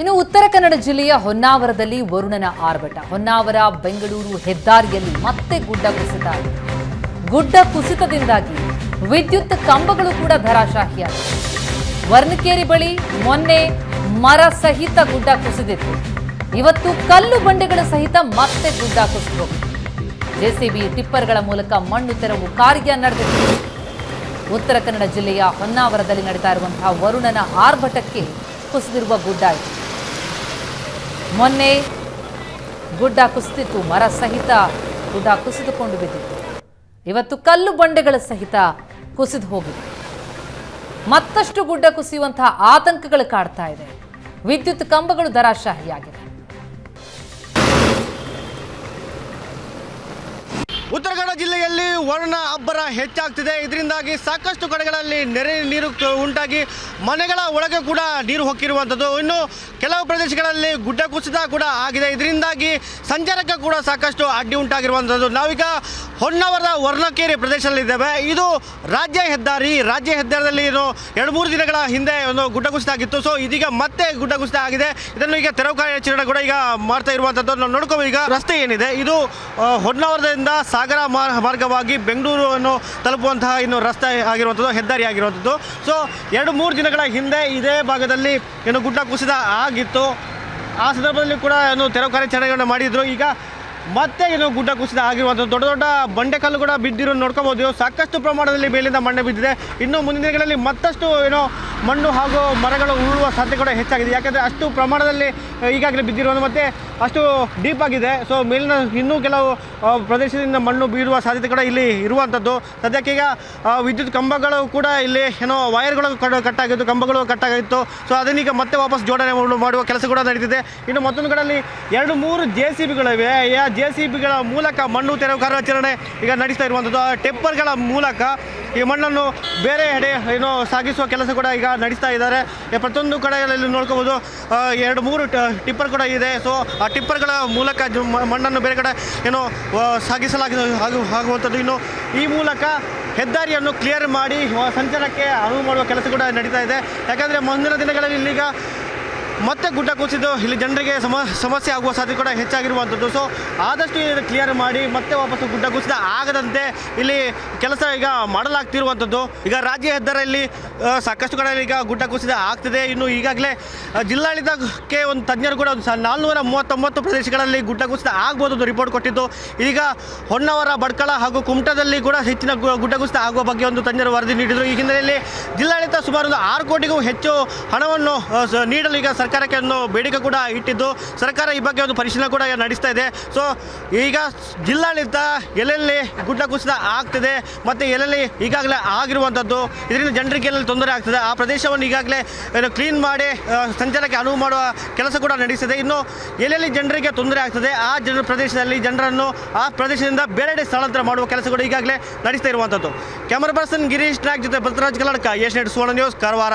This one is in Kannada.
ಇನ್ನು ಉತ್ತರ ಕನ್ನಡ ಜಿಲ್ಲೆಯ ಹೊನ್ನಾವರದಲ್ಲಿ ವರುಣನ ಆರ್ಭಟ. ಹೊನ್ನಾವರ, ಬೆಂಗಳೂರು ಹೆದ್ದಾರಿಯಲ್ಲಿ ಮತ್ತೆ ಗುಡ್ಡ ಕುಸಿತ. ಗುಡ್ಡ ಕುಸಿತದಿಂದಾಗಿ ವಿದ್ಯುತ್ ಕಂಬಗಳು ಕೂಡ ಧರಾಶಾಹಿಯಾಗಿವೆ. ವರ್ಣಕೇರಿ ಬಳಿ ಮೊನ್ನೆ ಮರ ಸಹಿತ ಗುಡ್ಡ ಕುಸಿದಿತ್ತು. ಇವತ್ತು ಕಲ್ಲು ಬಂಡೆಗಳ ಸಹಿತ ಮತ್ತೆ ಗುಡ್ಡ ಕುಸಿದು ಜೆಸಿಬಿ ಟಿಪ್ಪರ್ಗಳ ಮೂಲಕ ಮಣ್ಣು ತೆರವು ಕಾರ್ಯ ನಡೆದಿದೆ. ಉತ್ತರ ಕನ್ನಡ ಜಿಲ್ಲೆಯ ಹೊನ್ನಾವರದಲ್ಲಿ ನಡೀತಾ ಇರುವಂತಹ ವರುಣನ ಆರ್ಭಟಕ್ಕೆ ಕುಸಿದಿರುವ ಗುಡ್ಡ ಇದು. ಮೊನ್ನೆ ಗುಡ್ಡ ಕುಸಿದಿತ್ತು, ಮರ ಸಹಿತ ಗುಡ್ಡ ಕುಸಿದುಕೊಂಡು ಬಿದ್ದಿತ್ತು. ಇವತ್ತು ಕಲ್ಲು ಬಂಡೆಗಳ ಸಹಿತ ಕುಸಿದು ಹೋಗಿದೆ. ಮತ್ತಷ್ಟು ಗುಡ್ಡ ಕುಸಿಯುವಂತಹ ಆತಂಕಗಳು ಕಾಡ್ತಾ ಇದೆ. ವಿದ್ಯುತ್ ಕಂಬಗಳು ದರಾಶಾಹಿಯಾಗಿದೆ ಉತ್ತರ ಕನ್ನಡ ಜಿಲ್ಲೆಯಲ್ಲಿ ವರುಣ ಅಬ್ಬರ ಹೆಚ್ಚಾಗ್ತಿದೆ. ಇದರಿಂದಾಗಿ ಸಾಕಷ್ಟು ಕಡೆಗಳಲ್ಲಿ ನೆರೆ ನೀರು ಉಂಟಾಗಿ ಮನೆಗಳ ಒಳಗೆ ಕೂಡ ನೀರು ಹೊಕ್ಕಿರುವಂಥದ್ದು ಇನ್ನು ಕೆಲವು ಪ್ರದೇಶಗಳಲ್ಲಿ ಗುಡ್ಡ ಕುಸಿತ ಕೂಡ ಆಗಿದೆ. ಇದರಿಂದಾಗಿ ಸಂಚಾರಕ್ಕೆ ಕೂಡ ಸಾಕಷ್ಟು ಅಡ್ಡಿ ಉಂಟಾಗಿರುವಂಥದ್ದು ನಾವೀಗ ಹೊನ್ನಾವರದ ವರ್ಣಕೇರಿ ಪ್ರದೇಶದಲ್ಲಿದ್ದೇವೆ. ಇದು ರಾಜ್ಯ ಹೆದ್ದಾರಿ. ರಾಜ್ಯ ಹೆದ್ದಾರಿಯಲ್ಲಿ ಏನು ಎರಡು ಮೂರು ದಿನಗಳ ಹಿಂದೆ ಒಂದು ಗುಡ್ಡ ಕುಸಿತ ಆಗಿತ್ತು. ಸೊ ಇದೀಗ ಮತ್ತೆ ಗುಡ್ಡ ಕುಸಿತ ಆಗಿದೆ. ಇದನ್ನು ಈಗ ತೆರವು ಕಾರ್ಯಾಚರಣೆ ಕೂಡ ಈಗ ಮಾಡ್ತಾ ಇರುವಂಥದ್ದು ನಾವು ಈಗ ರಸ್ತೆ ಏನಿದೆ. ಇದು ಹೊನ್ನಾವರದಿಂದ ಸಾಗರ ಮಾರ್ಗವಾಗಿ ಮಾರ್ಗವಾಗಿ ಬೆಂಗಳೂರನ್ನು ತಲುಪುವಂತಹ ಇನ್ನು ರಸ್ತೆ ಆಗಿರುವಂಥದ್ದು, ಹೆದ್ದಾರಿ ಆಗಿರುವಂಥದ್ದು. ಸೊ ಎರಡು ಮೂರು ದಿನಗಳ ಹಿಂದೆ ಇದೇ ಭಾಗದಲ್ಲಿ ಏನು ಗುಡ್ಡ ಕುಸಿದ ಆಗಿತ್ತು. ಆ ಸಂದರ್ಭದಲ್ಲಿ ಕೂಡ ಏನು ತೆರವು ಕಾರ್ಯಾಚರಣೆಗಳನ್ನು ಮಾಡಿದ್ರು. ಈಗ ಮತ್ತೆ ಇದು ಗುಡ್ಡ ಕುಸಿತ ಆಗಿರುವಂಥ ದೊಡ್ಡ ದೊಡ್ಡ ಬಂಡೆಕಲ್ಲು ಕೂಡ ಬಿದ್ದಿರೋ ನೋಡ್ಕೋಬೋದು. ಸಾಕಷ್ಟು ಪ್ರಮಾಣದಲ್ಲಿ ಮೇಲಿಂದ ಮಣ್ಣು ಬಿದ್ದಿದೆ. ಇನ್ನು ಮುಂದಿನ ದಿನಗಳಲ್ಲಿ ಮತ್ತಷ್ಟು ಏನೋ ಮಣ್ಣು ಹಾಗೂ ಮರಗಳು ಉರುಳುವ ಸಾಧ್ಯತೆ ಕೂಡ ಹೆಚ್ಚಾಗಿದೆ. ಯಾಕಂದರೆ ಅಷ್ಟು ಪ್ರಮಾಣದಲ್ಲಿ ಈಗಾಗಲೇ ಬಿದ್ದಿರೋದು ಮತ್ತು ಅಷ್ಟು ಡೀಪ್ ಆಗಿದೆ. ಸೊ ಮೇಲಿನ ಇನ್ನೂ ಕೆಲವು ಪ್ರದೇಶದಿಂದ ಮಣ್ಣು ಬೀಳುವ ಸಾಧ್ಯತೆ ಕೂಡ ಇಲ್ಲಿ ಇರುವಂಥದ್ದು ಈಗ ವಿದ್ಯುತ್ ಕಂಬಗಳು ಕೂಡ ಇಲ್ಲಿ ಏನೋ ವೈರ್ಗಳು ಕಟ್ ಕಟ್ಟಾಗಿತ್ತು ಕಂಬಗಳು ಕಟ್ಟಾಗಿತ್ತು ಸೊ ಅದನ್ನೀಗ ಮತ್ತೆ ವಾಪಸ್ ಜೋಡಣೆ ಮಾಡುವ ಕೆಲಸ ಕೂಡ ನಡೀತಿದೆ. ಇನ್ನು ಮತ್ತೊಂದು ಕಡೆಯಲ್ಲಿ ಎರಡು, ಮೂರು ಜೆ ಸಿ ಬಿಗಳಿವೆ ಆ ಜೆ ಸಿ ಬಿಗಳ ಮೂಲಕ ಮಣ್ಣು ತೆರವು ಕಾರ್ಯಾಚರಣೆ ಈಗ ನಡೆಸ್ತಾ ಇರುವಂಥದ್ದು. ಆ ಟೆಪ್ಪರ್ಗಳ ಮೂಲಕ ಈ ಮಣ್ಣನ್ನು ಬೇರೆ ಎಡೆ ಏನೋ ಸಾಗಿಸುವ ಕೆಲಸ ಕೂಡ ಈಗ ನಡೆಸ್ತಾ ಇದ್ದಾರೆ. ಪ್ರತಿಯೊಂದು ಕಡೆಗಳಲ್ಲಿ ನೋಡ್ಕೋಬೋದು ಎರಡು ಮೂರು ಟಿಪ್ಪರ್ ಕೂಡ ಇದೆ. ಸೊ ಆ ಟಿಪ್ಪರ್ಗಳ ಮೂಲಕ ಮಣ್ಣನ್ನು ಬೇರೆ ಕಡೆ ಏನೋ ಸಾಗಿಸಲಾಗಿ ಆಗು ಆಗುವಂಥದ್ದು ಇನ್ನು ಈ ಮೂಲಕ ಹೆದ್ದಾರಿಯನ್ನು ಕ್ಲಿಯರ್ ಮಾಡಿ ಸಂಚಾರಕ್ಕೆ ಅನುವು ಮಾಡುವ ಕೆಲಸ ಕೂಡ ನಡೀತಾ ಇದೆ. ಯಾಕಂದರೆ ಮುಂದಿನ ದಿನಗಳಲ್ಲಿ ಇಲ್ಲಿಗ ಮತ್ತೆ ಗುಡ್ಡ ಕುಸಿದು ಇಲ್ಲಿ ಜನರಿಗೆ ಸಮ, ಸಮಸ್ಯೆ ಆಗುವ ಸಾಧ್ಯತೆ ಕೂಡ ಹೆಚ್ಚಾಗಿರುವಂಥದ್ದು. ಸೊ ಆದಷ್ಟು ಇದನ್ನು ಕ್ಲಿಯರ್ ಮಾಡಿ ಮತ್ತೆ ವಾಪಸ್ಸು ಗುಡ್ಡ ಕುಸಿದ ಆಗದಂತೆ ಇಲ್ಲಿ ಕೆಲಸ ಈಗ ಮಾಡಲಾಗ್ತಿರುವಂಥದ್ದು. ಈಗ ರಾಜ್ಯ ಹೆದ್ದಾರಿಯಲ್ಲಿ ಸಾಕಷ್ಟು ಕಡೆ ಈಗ ಗುಡ್ಡ ಕುಸಿದ ಆಗ್ತಿದೆ. ಇನ್ನು ಈಗಾಗಲೇ ಜಿಲ್ಲಾಡಳಿತಕ್ಕೆ ಒಂದು ತಜ್ಞರು ಕೂಡ ಒಂದು ನಾಲ್ನೂರ ಮೂವತ್ತೊಂಬತ್ತು ಪ್ರದೇಶಗಳಲ್ಲಿ ಗುಡ್ಡ ಕುಸಿತ ಆಗ್ಬೋದು ಅಂತ ರಿಪೋರ್ಟ್ ಕೊಟ್ಟಿದ್ದು. ಈಗ ಹೊನ್ನಾವರ, ಬಡ್ಕಳ ಹಾಗೂ ಕುಮಟದಲ್ಲಿ ಕೂಡ ಹೆಚ್ಚಿನ ಗುಡ್ಡ ಕುಸಿತ ಆಗುವ ಬಗ್ಗೆ ಒಂದು ತಜ್ಞರು ವರದಿ ನೀಡಿದರು. ಈ ಹಿನ್ನೆಲೆಯಲ್ಲಿ ಜಿಲ್ಲಾಡಳಿತ ಸುಮಾರು ಒಂದು ಆರು ಕೋಟಿಗೂ ಹೆಚ್ಚು ಹಣವನ್ನು ನೀಡಲು ಈಗ ಸರ್ಕಾರಕ್ಕೆ ಒಂದು ಬೇಡಿಕೆ ಕೂಡ ಇಟ್ಟಿದ್ದು, ಸರ್ಕಾರ ಈ ಬಗ್ಗೆ ಒಂದು ಪರಿಶೀಲನೆ ಕೂಡ ನಡೆಸ್ತಾ ಇದೆ. ಸೊ ಈಗ ಜಿಲ್ಲಾಡಳಿತ ಎಲ್ಲೆಲ್ಲಿ ಗುಡ್ಡ ಕುಸಿತ ಆಗ್ತಿದೆ ಮತ್ತು ಎಲ್ಲೆಲ್ಲಿ ಈಗಾಗಲೇ ಆಗಿರುವಂಥದ್ದು, ಇದರಿಂದ ಜನರಿಗೆ ಎಲ್ಲೆಲ್ಲಿ ತೊಂದರೆ ಆಗ್ತದೆ, ಆ ಪ್ರದೇಶವನ್ನು ಈಗಾಗಲೇ ಏನು ಕ್ಲೀನ್ ಮಾಡಿ ಸಂಚಾರಕ್ಕೆ ಅನುವು ಮಾಡುವ ಕೆಲಸ ಕೂಡ ನಡೆಸಿದೆ. ಇನ್ನು ಎಲ್ಲೆಲ್ಲಿ ಜನರಿಗೆ ತೊಂದರೆ ಆಗ್ತದೆ, ಆ ಜನರ ಪ್ರದೇಶದಲ್ಲಿ ಜನರನ್ನು ಆ ಪ್ರದೇಶದಿಂದ ಬೇರೆಡೆ ಸ್ಥಳಾಂತರ ಮಾಡುವ ಕೆಲಸ ಕೂಡ ಈಗಾಗಲೇ ನಡೆಸ್ತಾ ಇರುವಂಥದ್ದು. ಕ್ಯಾಮರಾ ಪರ್ಸನ್ ಗಿರೀಶ್ ನಾಗ್ ಜೊತೆ Basavaraj Kaladka Asianet Suvarna news, Karwar.